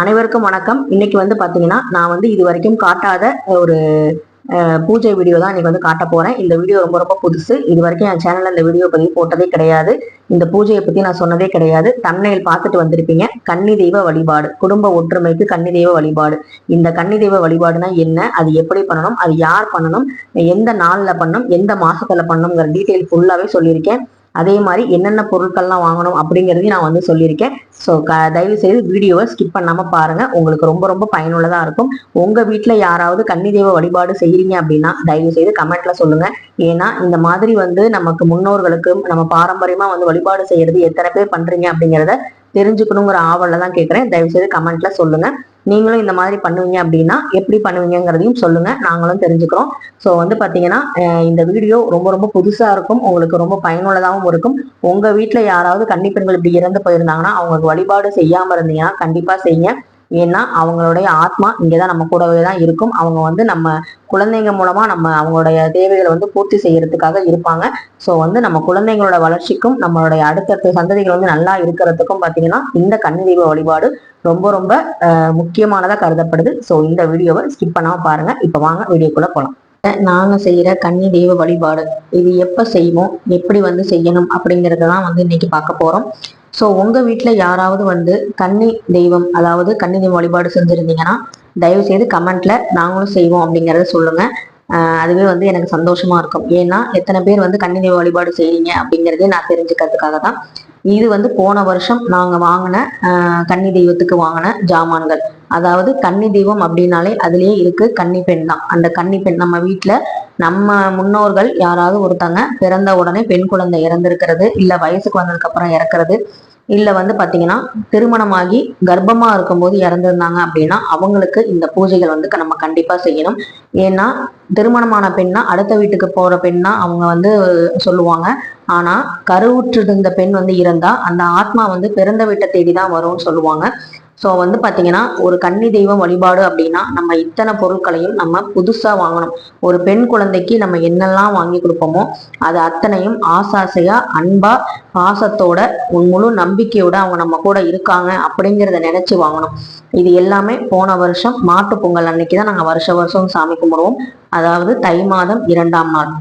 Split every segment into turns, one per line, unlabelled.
அனைவருக்கும் வணக்கம். இன்னைக்கு வந்து பாத்தீங்கன்னா நான் வந்து இது வரைக்கும் காட்டாத ஒரு பூஜை வீடியோ தான் இன்னைக்கு வந்து காட்ட போறேன். இந்த வீடியோ ரொம்ப ரொம்ப புதுசு. இது வரைக்கும் என் சேனல்ல இந்த வீடியோ பற்றி போட்டதே கிடையாது. இந்த பூஜையை பத்தி நான் சொன்னதே கிடையாது. தம்னையில் பார்த்துட்டு வந்திருப்பீங்க. கன்னி தெய்வ வழிபாடு. குடும்ப ஒற்றுமைக்கு கன்னி தெய்வ வழிபாடு. இந்த கன்னி தெய்வ வழிபாடுனா என்ன? அது எப்படி பண்ணணும்? அது யார் பண்ணணும்? எந்த நாள்ல பண்ணணும்? எந்த மாசத்துல பண்ணணுங்கிற டீட்டெயில் ஃபுல்லாவே சொல்லியிருக்கேன். அதே மாதிரி என்னென்ன பொருட்கள்லாம் வாங்கணும் அப்படிங்கிறதையும் நான் வந்து சொல்லியிருக்கேன். ஸோ க தயவு செய்து வீடியோவை ஸ்கிப் பண்ணாமல் பாருங்கள் உங்களுக்கு ரொம்ப ரொம்ப பயனுள்ளதாக இருக்கும். உங்கள் வீட்டில் யாராவது கன்னி தெய்வ வழிபாடு செய்கிறீங்க அப்படின்னா தயவு செய்து கமெண்ட்டில் சொல்லுங்கள் ஏன்னா இந்த மாதிரி வந்து நமக்கு முன்னோர்களுக்கு நம்ம பாரம்பரியமாக வந்து வழிபாடு செய்கிறது எத்தனை பேர் பண்ணுறீங்க அப்படிங்கிறத தெரிஞ்சுக்கணுங்கிற ஆவலில் தான் கேட்குறேன் தயவு செய்து கமெண்ட்டில் சொல்லுங்கள் நீங்களும் இந்த மாதிரி பண்ணுவீங்க அப்படின்னா எப்படி பண்ணுவீங்கங்கிறதையும் சொல்லுங்க. நாங்களும் தெரிஞ்சுக்கிறோம். ஸோ வந்து பார்த்தீங்கன்னா இந்த வீடியோ ரொம்ப ரொம்ப புதுசாக இருக்கும். உங்களுக்கு ரொம்ப பயனுள்ளதாகவும் இருக்கும். உங்கள் வீட்டில் யாராவது கன்னிப்பெண்கள் இப்படி இறந்து போயிருந்தாங்கன்னா அவங்களுக்கு வழிபாடு செய்யாமல் இருந்தீங்கன்னா கண்டிப்பாக செய்யுங்க. ஏன்னா அவங்களுடைய ஆத்மா இங்கே தான் நம்ம கூடவே தான் இருக்கும். அவங்க வந்து நம்ம குழந்தைங்க மூலமா நம்ம அவங்களுடைய தேவைகளை வந்து பூர்த்தி செய்யறதுக்காக இருப்பாங்க. ஸோ வந்து நம்ம குழந்தைங்களோட வளர்ச்சிக்கும் நம்மளுடைய அடுத்தடுத்த சந்ததிகள் வந்து நல்லா இருக்கிறதுக்கும் பார்த்தீங்கன்னா இந்த கன்னி தெய்வ வழிபாடு ரொம்ப ரொம்ப முக்கியமானதாக கருதப்படுது. ஸோ இந்த வீடியோவை ஸ்கிப் பண்ணாமல் பாருங்க. இப்போ வாங்க வீடியோக்குள்ள போகலாம் நாங்க செய்யற கன்னி தெய்வ வழிபாடு இது எப்ப செய்வோம் எப்படி வந்து செய்யணும் அப்படிங்கிறத தான் வந்து இன்னைக்கு பார்க்க போறோம். ஸோ உங்கள் வீட்டில் யாராவது வந்து கன்னி தெய்வம் அதாவது கன்னி தெய்வம் வழிபாடு செஞ்சுருந்தீங்கன்னா தயவு செய்து கமெண்ட்ல நாங்களும் செய்வோம் அப்படிங்கிறத சொல்லுங்கள் அதுவே வந்து எனக்கு சந்தோஷமா இருக்கும். ஏன்னா எத்தனை பேர் வந்து கன்னி தெய்வ வழிபாடு செய்கிறீங்க அப்படிங்கிறதே நான் தெரிஞ்சுக்கிறதுக்காக தான். இது வந்து போன வருஷம் நாங்கள் வாங்கின கன்னி தெய்வத்துக்கு வாங்கின ஜாமான்கள். அதாவது கன்னி தெய்வம் அப்படின்னாலே அதுலேயே இருக்கு கன்னி பெண் தான். அந்த கன்னி பெண் நம்ம வீட்டில் நம்ம முன்னோர்கள் யாராவது ஒருத்தங்க பிறந்த உடனே பெண் குழந்தை இறந்திருக்கிறது இல்லை வயசுக்கு வந்ததுக்கு அப்புறம் இறக்குறது இல்லை வந்து பார்த்தீங்கன்னா திருமணமாகி கர்ப்பமாக இருக்கும்போது இறந்துருந்தாங்க அப்படின்னா அவங்களுக்கு இந்த பூஜைகள் வந்து நம்ம கண்டிப்பாக செய்யணும். ஏன்னா திருமணமான பெண்ணா அடுத்த வீட்டுக்கு போகிற பெண்ணா அவங்க வந்து சொல்லுவாங்க. ஆனால் கருவுற்றிருந்த பெண் வந்து இறந்தால் அந்த ஆத்மா வந்து பிறந்த வீட்டை தேடி தான் வரும்னு சொல்லுவாங்க. ஸோ வந்து பார்த்தீங்கன்னா ஒரு கன்னி தெய்வம் வழிபாடு அப்படின்னா நம்ம இத்தனை பொருட்களையும் நம்ம புதுசாக வாங்கணும். ஒரு பெண் குழந்தைக்கு நம்ம என்னெல்லாம் வாங்கி கொடுப்போமோ அது அத்தனையும் ஆசாசையா அன்பா பாசத்தோட உன் முழு நம்பிக்கையோட அவங்க நம்ம கூட இருக்காங்க அப்படிங்கிறத நினைச்சு வாங்கணும். இது எல்லாமே போன வருஷம் மாட்டு பொங்கல் அன்னைக்கு தான் நாங்கள் வருஷ வருஷம் சாமி கும்பிடுவோம். அதாவது தை மாதம் இரண்டாம் நாள்.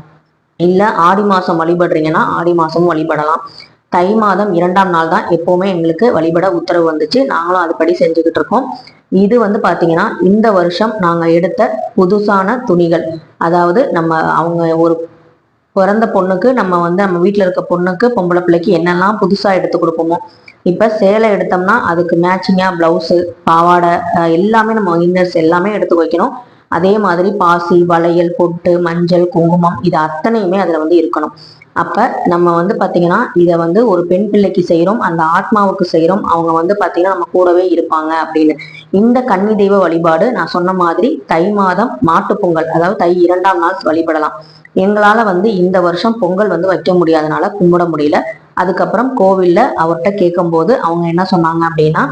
இல்லை ஆடி மாதம் வழிபடுறீங்கன்னா ஆடி மாதமும் வழிபடலாம். தை மாதம் இரண்டாம் நாள் தான் எப்போவுமே எங்களுக்கு வழிபட உத்தரவு வந்துச்சு. நாங்களும் அதுபடி செஞ்சுக்கிட்டு இருக்கோம். இது வந்து பார்த்தீங்கன்னா இந்த வருஷம் நாங்கள் எடுத்த புதுசான துணிகள். அதாவது நம்ம அவங்க ஒரு பிறந்த பொண்ணுக்கு நம்ம வந்து நம்ம வீட்டில் இருக்க பொண்ணுக்கு பொம்பளை பிள்ளைக்கு என்னெல்லாம் புதுசாக எடுத்து கொடுப்போமோ இப்போ சேலை எடுத்தோம்னா அதுக்கு மேட்சிங்காக ப்ளவுஸு பாவாடை எல்லாமே நம்ம இன்னர்ஸ் எல்லாமே எடுத்து வைக்கணும். அதே மாதிரி பாசி வளையல் பொட்டு மஞ்சள் குங்குமம் இது அத்தனையுமே அதில் வந்து இருக்கணும். அப்ப நம்ம வந்து பார்த்தீங்கன்னா இதை வந்து ஒரு பெண் பிள்ளைக்கு செய்கிறோம் அந்த ஆத்மாவுக்கு செய்கிறோம் அவங்க வந்து பார்த்தீங்கன்னா நம்ம கூடவே இருப்பாங்க அப்படின்னு. இந்த கன்னி தெய்வ வழிபாடு நான் சொன்ன மாதிரி தை மாதம் மாட்டுப்பொங்கல் அதாவது தை இரண்டாம் நாள் வழிபடலாம். எங்களால் வந்து இந்த வருஷம் பொங்கல் வந்து வைக்க முடியாதனால கும்பிட முடியல. அதுக்கப்புறம் கோவில்ல அவர்கிட்ட கேட்கும்போது அவங்க என்ன சொன்னாங்க அப்படின்னா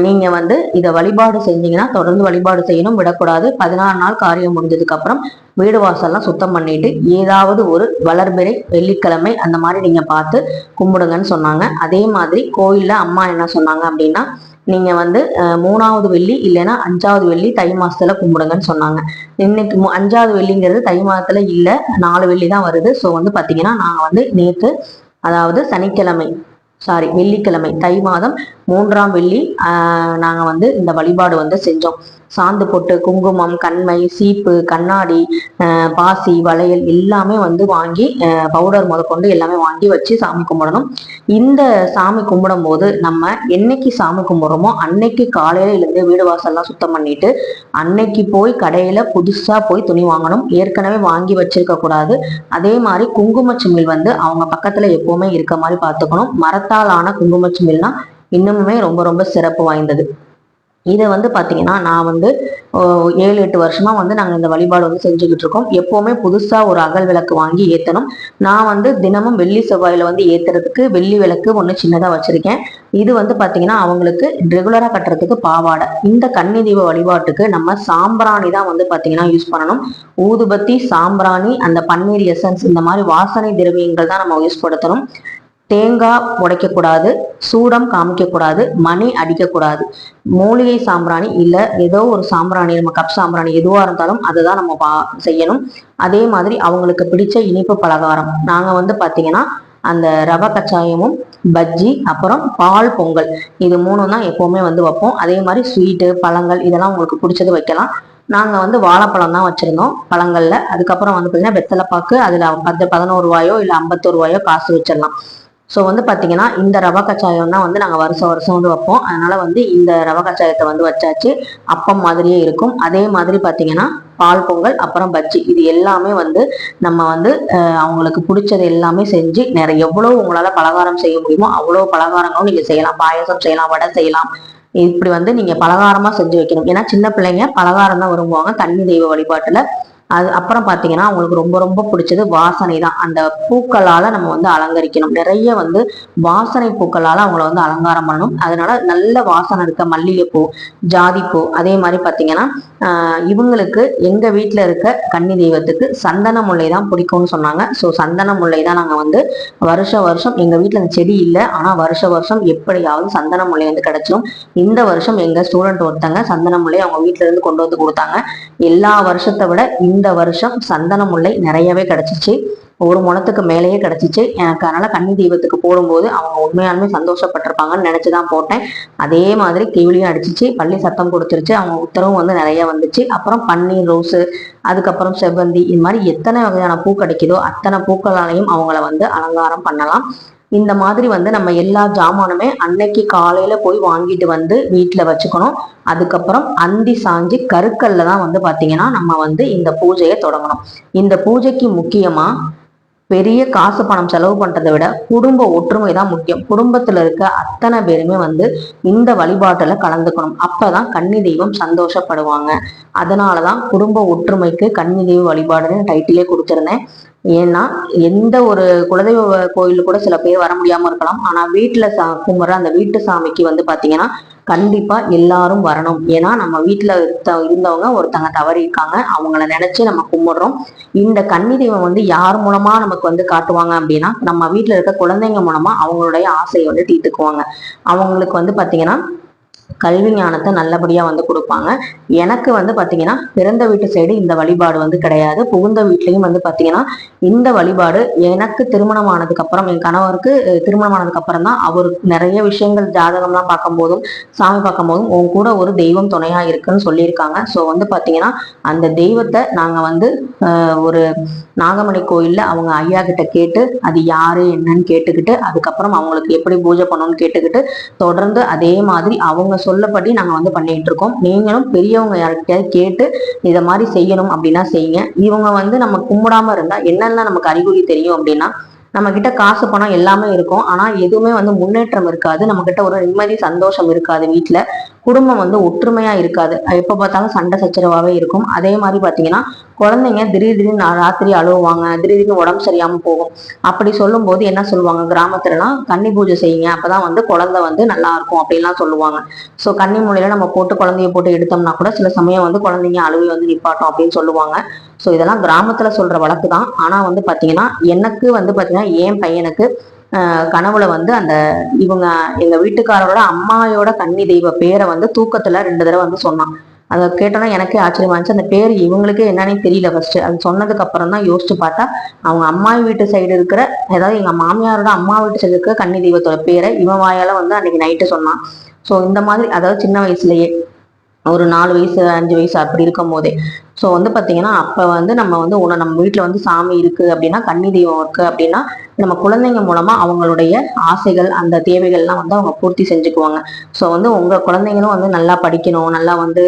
நீங்கள் வந்து இதை வழிபாடு செஞ்சீங்கன்னா தொடர்ந்து வழிபாடு செய்யணும் விடக்கூடாது. பதினாறு நாள் காரியம் முடிஞ்சதுக்கப்புறம் வீடு வாசல்லாம் சுத்தம் பண்ணிட்டு ஏதாவது ஒரு வளர்பிறை வெள்ளிக்கிழமை அந்த மாதிரி நீங்கள் பார்த்து கும்பிடுங்கன்னு சொன்னாங்க. அதே மாதிரி கோயிலில் அம்மா என்ன சொன்னாங்க அப்படின்னா நீங்க வந்து மூணாவது வெள்ளி இல்லைன்னா அஞ்சாவது வெள்ளி தை மாசத்துல கும்பிடுங்கன்னு சொன்னாங்க. இன்னைக்கு மு- அஞ்சாவது வெள்ளிங்கிறது தை மாதத்துல இல்ல நாலு வெள்ளி தான் வருது. ஸோ வந்து பாத்தீங்கன்னா நாங்க வந்து நேற்று அதாவது சனிக்கிழமை சாரி வெள்ளிக்கிழமை தை மாதம் மூன்றாம் வெள்ளி நாங்கள் வந்து இந்த வழிபாடு வந்து செஞ்சோம். சாந்து பொட்டு குங்குமம் கண்மை சீப்பு கண்ணாடி பாசி வளையல் எல்லாமே வந்து வாங்கி பவுடர் முதற்கொண்டு எல்லாமே வாங்கி வச்சு சாமி கும்பிடணும். இந்த சாமி கும்பிடும் போது நம்ம என்னைக்கு சாமி கும்பிட்றோமோ அன்னைக்கு காலையில இருந்து வீடு வாசல்லாம் சுத்தம் பண்ணிட்டு அன்னைக்கு போய் கடையில புதுசா போய் துணி வாங்கணும். ஏற்கனவே வாங்கி வச்சிருக்க கூடாது. அதே மாதிரி குங்குமச்சிமில் வந்து அவங்க பக்கத்துல எப்பவுமே இருக்க மாதிரி பார்த்துக்கணும் மரத்தால் ஆன குங்குமச்சிமிழ்னா இன்னுமுமே ரொம்ப ரொம்ப சிறப்பு வாய்ந்தது. இதை வந்து பாத்தீங்கன்னா நான் வந்து ஏழு எட்டு வருஷமா வந்து நாங்க இந்த வழிபாடு வந்து செஞ்சுக்கிட்டு இருக்கோம். எப்போவுமே புதுசா ஒரு அகல் விளக்கு வாங்கி ஏத்தணும். நான் வந்து தினமும் வெள்ளி செவ்வாயில வந்து ஏத்துறதுக்கு வெள்ளி விளக்கு ஒண்ணு சின்னதா வச்சிருக்கேன். இது வந்து பாத்தீங்கன்னா அவங்களுக்கு ரெகுலரா கட்டுறதுக்கு பாவாடை. இந்த கன்னி தீப வழிபாட்டுக்கு நம்ம சாம்பிராணி தான் வந்து பாத்தீங்கன்னா யூஸ் பண்ணணும். ஊதுபத்தி சாம்பிராணி அந்த பன்னீர் எசன்ஸ் இந்த மாதிரி வாசனை திரவியங்கள் தான் நம்ம யூஸ் படுத்தணும். தேங்காய் உடைக்கக்கூடாது சூடம் காமிக்கக்கூடாது மணி அடிக்கக்கூடாது. மூலிகை சாம்பிராணி இல்லை ஏதோ ஒரு சாம்பிராணி நம்ம கப் சாம்பிராணி எதுவாக இருந்தாலும் அதை தான் நம்ம பா செய்யணும். அதே மாதிரி அவங்களுக்கு பிடிச்ச இனிப்பு பலகாரம். நாங்கள் வந்து பார்த்தீங்கன்னா அந்த ரவை கச்சாயமும் பஜ்ஜி அப்புறம் பால் பொங்கல் இது மூணும் தான் எப்போவுமே வந்து வைப்போம். அதே மாதிரி ஸ்வீட்டு பழங்கள் இதெல்லாம் உங்களுக்கு பிடிச்சது வைக்கலாம். நாங்கள் வந்து வாழைப்பழம் தான் வச்சுருந்தோம் பழங்களில். அதுக்கப்புறம் வந்து பார்த்தீங்கன்னா வெத்தலைப்பாக்கு அதில் பத்து பதினோரு ரூபாயோ இல்லை ஐம்பத்தோரு ரூபாயோ காசு வச்சிடலாம். ஸோ வந்து பார்த்தீங்கன்னா இந்த ரவா கச்சாயம் தான் வந்து நாங்கள் வருஷம் வருஷம் வந்து வைப்போம். அதனால வந்து இந்த ரவா கச்சாயத்தை வந்து வச்சாச்சு. அப்பம் மாதிரியே இருக்கும். அதே மாதிரி பார்த்தீங்கன்னா பால் பொங்கல் அப்புறம் பஜ்ஜி. இது எல்லாமே வந்து நம்ம வந்து அவங்களுக்கு பிடிச்சது எல்லாமே செஞ்சு நிறைய எவ்வளோ உங்களால் பலகாரம் செய்ய முடியுமோ அவ்வளோ பலகாரங்களும் நீங்கள் செய்யலாம். பாயசம் செய்யலாம் வடை செய்யலாம். இப்படி வந்து நீங்கள் பலகாரமாக செஞ்சு வைக்கணும். ஏன்னா சின்ன பிள்ளைங்க பலகாரம் தான் விரும்புவாங்க. தண்ணி தெய்வ வழிபாட்டில் அது அப்புறம் பார்த்தீங்கன்னா அவங்களுக்கு ரொம்ப ரொம்ப பிடிச்சது வாசனை தான். அந்த பூக்களால் நம்ம வந்து அலங்கரிக்கணும். நிறைய வந்து வாசனை பூக்களால் அவங்கள வந்து அலங்காரம் பண்ணணும். அதனால நல்ல வாசனை இருக்க மல்லிகைப்பூ ஜாதிப்பூ அதே மாதிரி பார்த்தீங்கன்னா இவங்களுக்கு எங்கள் வீட்டில் இருக்க கன்னி தெய்வத்துக்கு சந்தன முல்லை தான் பிடிக்கும்னு சொன்னாங்க. ஸோ சந்தன முல்லை தான் நாங்கள் வந்து வருஷ வருஷம் எங்கள் வீட்டில் அந்த செடி இல்லை. ஆனால் வருஷ வருஷம் எப்படியாவது சந்தன முல்லை வந்து கிடைச்சிடும் இந்த வருஷம் எங்கள் ஸ்டூடெண்ட் ஒருத்தங்க சந்தன முல்லை அவங்க வீட்டிலேருந்து கொண்டு வந்து கொடுத்தாங்க. எல்லா வருஷத்தை விட இந்த இந்த வருஷம் சந்தன முல்லை நிறையவே கிடச்சிச்சு. ஒரு முளத்துக்கு மேலேயே கிடச்சிச்சு. எனக்கு அதனால் கன்னி தீபத்துக்கு போடும்போது அவங்க உண்மையாலுமே சந்தோஷப்பட்டிருப்பாங்கன்னு நினச்சி தான் போட்டேன். அதே மாதிரி கிவிலியும் அடிச்சிச்சு. பள்ளி சத்தம் கொடுத்துருச்சு. அவங்க உத்தரவும் வந்து நிறைய வந்துச்சு. அப்புறம் பன்னீர் ரோஸு அதுக்கப்புறம் செவ்வந்தி இது மாதிரி எத்தனை வகையான பூ கிடைக்குதோ அத்தனை பூக்களாலையும் அவங்கள வந்து அலங்காரம் பண்ணலாம். இந்த மாதிரி வந்து நம்ம எல்லா ஜாமானுமே அன்னைக்கு காலையில போய் வாங்கிட்டு வந்து வீட்டுல வச்சுக்கணும். அதுக்கப்புறம் அந்தி சாஞ்சி கருக்கல்ல தான் வந்து பாத்தீங்கன்னா நம்ம வந்து இந்த பூஜையை தொடங்கணும். இந்த பூஜைக்கு முக்கியமா பெரிய காசு பணம் செலவு பண்றதை விட குடும்ப ஒற்றுமை தான் முக்கியம். குடும்பத்துல இருக்க அத்தனை பேருமே வந்து இந்த வழிபாட்டுல கலந்துக்கணும். அப்பதான் கன்னி தெய்வம் சந்தோஷப்படுவாங்க. அதனாலதான் குடும்ப ஒற்றுமைக்கு கன்னி தெய்வ வழிபாடுன்னு டைட்டிலே கொடுத்துருந்தேன். ஏன்னா எந்த ஒரு குலதெய்வ கோயில் கூட சில பேர் வர முடியாம இருக்கலாம். ஆனா வீட்டுல சா கும்பிட்ற அந்த வீட்டு சாமிக்கு வந்து பாத்தீங்கன்னா கண்டிப்பா எல்லாரும் வரணும். ஏன்னா நம்ம வீட்டுல இருந்தவங்க ஒருத்தங்க தவறி இருக்காங்க அவங்கள நினைச்சு நம்ம கும்பிடுறோம். இந்த கன்னி தெய்வம் வந்து யார் மூலமா நமக்கு வந்து காட்டுவாங்க அப்படின்னா நம்ம வீட்டுல இருக்க குழந்தைங்க மூலமா அவங்களுடைய ஆசையை வந்து தீர்த்துக்குவாங்க. அவங்களுக்கு வந்து பாத்தீங்கன்னா கல்வி ஞானத்தை நல்லபடியா வந்து கொடுப்பாங்க. எனக்கு வந்து பாத்தீங்கன்னா பிறந்த வீட்டு சைடு இந்த வழிபாடு வந்து கிடையாது. புகுந்த வீட்லயும் வந்து பாத்தீங்கன்னா இந்த வழிபாடு எனக்கு திருமணம் ஆனதுக்கு அப்புறம் என் கணவருக்கு திருமணம் ஆனதுக்கு அப்புறம் தான் அவர் நிறைய விஷயங்கள் ஜாதகம்லாம் பார்க்கும்போதும் சாமி பார்க்கும்போதும் உன் கூட ஒரு தெய்வம் துணையா இருக்குன்னு சொல்லியிருக்காங்க. ஸோ வந்து பாத்தீங்கன்னா அந்த தெய்வத்தை நாங்க வந்து ஒரு நாகமணி கோயில்ல அவங்க ஐயா கிட்ட கேட்டு அது யாரு? என்னன்னு கேட்டுக்கிட்டு அதுக்கப்புறம் அவங்களுக்கு எப்படி பூஜை பண்ணணும்னு கேட்டுக்கிட்டு தொடர்ந்து அதே மாதிரி அவங்க சொல்லப்படி நாங்க வந்து பண்ணிட்டு இருக்கோம் நீங்களும் பெரியவங்க யார்கிட்டயாவது கேட்டு இதை மாதிரி செய்யணும் அப்படின்னா செய்யுங்க. இவங்க வந்து நம்ம கும்பிடாம இருந்தா என்னென்ன நமக்கு அறிகுறி தெரியும் அப்படின்னா நம்ம கிட்ட காசு பணம் எல்லாமே இருக்கும். ஆனா எதுவுமே வந்து முன்னேற்றம் இருக்காது. நம்ம கிட்ட ஒரு நிம்மதி சந்தோஷம் இருக்காது வீட்டுல குடும்பம் வந்து ஒற்றுமையா இருக்காது. எப்ப பார்த்தாலும் சண்டை சச்சரவாவே இருக்கும். அதே மாதிரி பாத்தீங்கன்னா குழந்தைங்க திடீர் திடீர்னு ராத்திரி அழுவாங்க திடீர்னு உடம்பு சரியாம போகும். அப்படி சொல்லும் போது என்ன சொல்லுவாங்க? கிராமத்துலலாம் கன்னி பூஜை செய்யுங்க. அப்பதான் வந்து குழந்தை வந்து நல்லா இருக்கும் அப்படின்லாம் சொல்லுவாங்க. ஸோ கன்னி மூலையில நம்ம போட்டு குழந்தைய போட்டு எடுத்தோம்னா கூட சில சமயம் வந்து குழந்தைங்க அழுவி வந்து நிப்பாட்டும் அப்படின்னு சொல்லுவாங்க. ஸோ இதெல்லாம் கிராமத்துல சொல்ற வழக்கு தான் ஆனா வந்து பாத்தீங்கன்னா எனக்கு வந்து பாத்தீங்கன்னா என் பையனுக்கு கனவுல வந்து அந்த இவங்க எங்க வீட்டுக்காரரோட அம்மாயோட கன்னி தெய்வ பேரை வந்து தூக்கத்துல ரெண்டு தடவை வந்து சொன்னான். அதை கேட்டோன்னா எனக்கே ஆச்சரியமா இருந்துச்சு. அந்த பேர் இவங்களுக்கே என்னன்னே தெரியல ஃபர்ஸ்ட் அது சொன்னதுக்கு அப்புறம் தான் யோசிச்சு பார்த்தா அவங்க அம்மா வீட்டு சைடு இருக்கிற ஏதாவது எங்க மாமியாரோட அம்மா வீட்டு சைடு இருக்கிற கன்னி தெய்வத்தோட பேரை இவன் வாயால வந்து அன்னைக்கு நைட்டு சொன்னான். ஸோ இந்த மாதிரி அதாவது சின்ன வயசுலயே ஒரு நாலு வயசு அஞ்சு வயசு அப்படி இருக்கும் போதே ஸோ வந்து பார்த்தீங்கன்னா அப்போ வந்து நம்ம வந்து உன நம்ம வீட்டில் வந்து சாமி இருக்குது அப்படின்னா கன்னி தெய்வம் இருக்குது அப்படின்னா நம்ம குழந்தைங்க மூலமாக அவங்களுடைய ஆசைகள் அந்த தேவைகள்லாம் வந்து அவங்க பூர்த்தி செஞ்சுக்குவாங்க. ஸோ வந்து உங்கள் குழந்தைங்களும் வந்து நல்லா படிக்கணும் நல்லா வந்து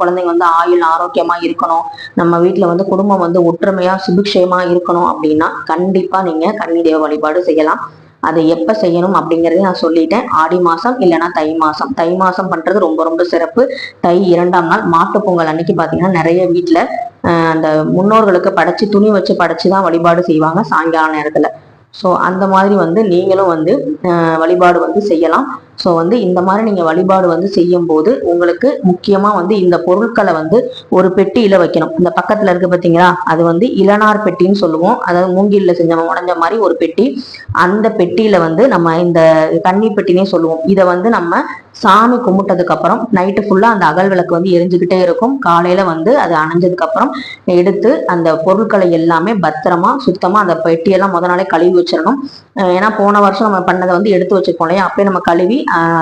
குழந்தைங்க வந்து ஆயுள் ஆரோக்கியமாக இருக்கணும். நம்ம வீட்டில் வந்து குடும்பம் வந்து ஒற்றுமையாக சுபிக்ஷயமாக இருக்கணும் அப்படின்னா கண்டிப்பாக நீங்கள் கன்னி தெய்வ வழிபாடு செய்யலாம். அதை எப்போ செய்யணும் அப்படிங்கிறத நான் சொல்லிட்டேன். ஆடி மாதம் இல்லைன்னா தை மாதம் தை மாதம் பண்ணுறது ரொம்ப ரொம்ப சிறப்பு. தை இரண்டாம் நாள் மாட்டு பொங்கல் அன்னைக்கு பார்த்தீங்கன்னா நிறைய வீட்டில் அந்த முன்னோர்களுக்கு படைச்சு துணி வச்சு படைச்சு தான் வழிபாடு செய்வாங்க சாயங்கால நேரத்தில். ஸோ அந்த மாதிரி வந்து நீங்களும் வந்து வழிபாடு வந்து செய்யலாம். ஸோ வந்து இந்த மாதிரி நீங்கள் வழிபாடு வந்து செய்யும் போது உங்களுக்கு முக்கியமாக வந்து இந்த பொருட்களை வந்து ஒரு பெட்டியில் வைக்கணும். இந்த பக்கத்தில் இருக்கு பார்த்தீங்களா அது வந்து இளநார் பெட்டின்னு சொல்லுவோம். அதாவது மூங்கிலில் செஞ்ச உடஞ்ச மாதிரி ஒரு பெட்டி. அந்த பெட்டியில் வந்து நம்ம இந்த கன்னி பெட்டினே சொல்லுவோம். இதை வந்து நம்ம சாமி கும்பிட்டதுக்கு அப்புறம் நைட்டு ஃபுல்லாக அந்த அகல் விளக்கு வந்து எரிஞ்சுக்கிட்டே இருக்கும். காலையில் வந்து அது அணைஞ்சதுக்கு அப்புறம் எடுத்து அந்த பொருட்களை எல்லாமே பத்திரமா சுத்தமாக அந்த பெட்டியெல்லாம் முத நாளே கழுவி வச்சிடணும். ஏன்னா போன வருஷம் நம்ம பண்ணதை வந்து எடுத்து வச்சிருப்போம் இல்லையா? அப்பயே நம்ம கழுவி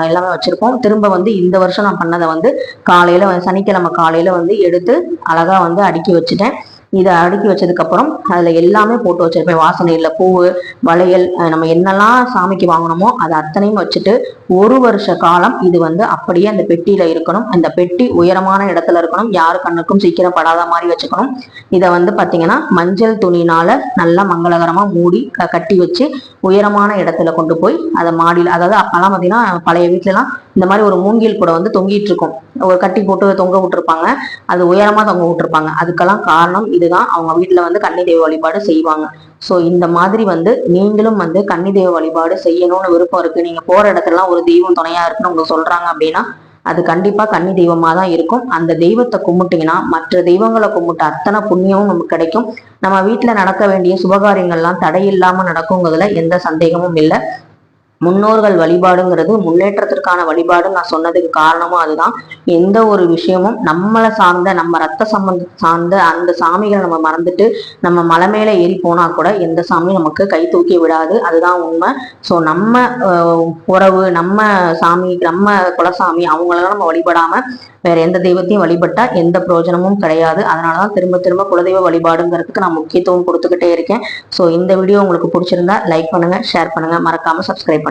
எல்லாமே வச்சிருப்போம். திரும்ப வந்து இந்த வருஷம் நான் பண்ணதை வந்து காலையில சனிக்கிழமை காலையில வந்து எடுத்து அழகா வந்து அடுக்கி வச்சுட்டேன். இதை அடுக்கி வச்சதுக்கப்புறம் அதில் அதுல எல்லாமே போட்டு வச்சிருப்பேன். வாசனையில பூவு வளையல் அஹ் நம்ம என்னெல்லாம் சாமிக்கு வாங்கணுமோ அது அத்தனையும் வச்சுட்டு ஒரு வருஷ காலம் இது வந்து அப்படியே அந்த பெட்டியில இருக்கணும். அந்த பெட்டி உயரமான இடத்துல இருக்கணும். யார் கண்ணுக்கும் சீக்கிரம் படாத மாதிரி வச்சுக்கணும். இதை வந்து பார்த்தீங்கன்னா மஞ்சள் துணினால நல்லா மங்களகரமா மூடி க- கட்டி வச்சு உயரமான இடத்துல கொண்டு போய் அதை மாடியில் அதாவது அப்பெல்லாம் பார்த்தீங்கன்னா பழைய வீட்டுல எல்லாம் இந்த மாதிரி ஒரு மூங்கில் கூட வந்து தொங்கிட்டு இருக்கும். ஒரு கட்டி போட்டு தொங்க விட்டுருப்பாங்க. அது உயரமா தொங்க விட்டுருப்பாங்க. அதுக்கெல்லாம் காரணம் இதுதான். அவங்க வீட்டுல வந்து கன்னி தெய்வ வழிபாடு செய்வாங்க. ஸோ இந்த மாதிரி வந்து நீங்களும் வந்து கன்னி தெய்வ வழிபாடு செய்யணும்னு விருப்பம் இருக்கு. நீங்க போற இடத்துலலாம் ஒரு தெய்வம் துணையா இருக்குன்னு உங்களுக்கு சொல்றாங்க அப்படின்னா அது கண்டிப்பா கன்னி தெய்வமா தான் இருக்கும். அந்த தெய்வத்தை கும்பிட்டீங்கன்னா மற்ற தெய்வங்களை கும்பிட்ட அத்தனை புண்ணியமும் நமக்கு கிடைக்கும். நம்ம வீட்டுல நடக்க வேண்டிய சுபகாரியங்கள்லாம் தடையில்லாம நடக்குங்கிறதுல எந்த சந்தேகமும் இல்லை. முன்னோர்கள் வழிபாடுங்கிறது முன்னேற்றத்திற்கான வழிபாடு நான் சொன்னதுக்கு காரணமும் அதுதான். எந்த ஒரு விஷயமும் நம்மளை சார்ந்த நம்ம ரத்த சம்பந்த சார்ந்த அந்த சாமிகளை நம்ம மறந்துட்டு நம்ம மலை மேலே ஏறி போனா கூட எந்த சாமியும் நமக்கு கை தூக்கி விடாது. அதுதான் உண்மை. ஸோ நம்ம உறவு நம்ம சாமி நம்ம குலசாமி அவங்களெல்லாம் நம்ம வழிபடாம வேற எந்த தெய்வத்தையும் வழிபட்டா எந்த பிரயோஜனமும் கிடையாது. அதனாலதான் திரும்ப திரும்ப குலதெய்வ வழிபாடுங்கிறதுக்கு நான் முக்கியத்துவம் கொடுத்துக்கிட்டே இருக்கேன். ஸோ இந்த வீடியோ உங்களுக்கு பிடிச்சிருந்தா லைக் பண்ணுங்க ஷேர் பண்ணுங்க. மறக்காம சப்ஸ்கிரைப் பண்ணுங்க.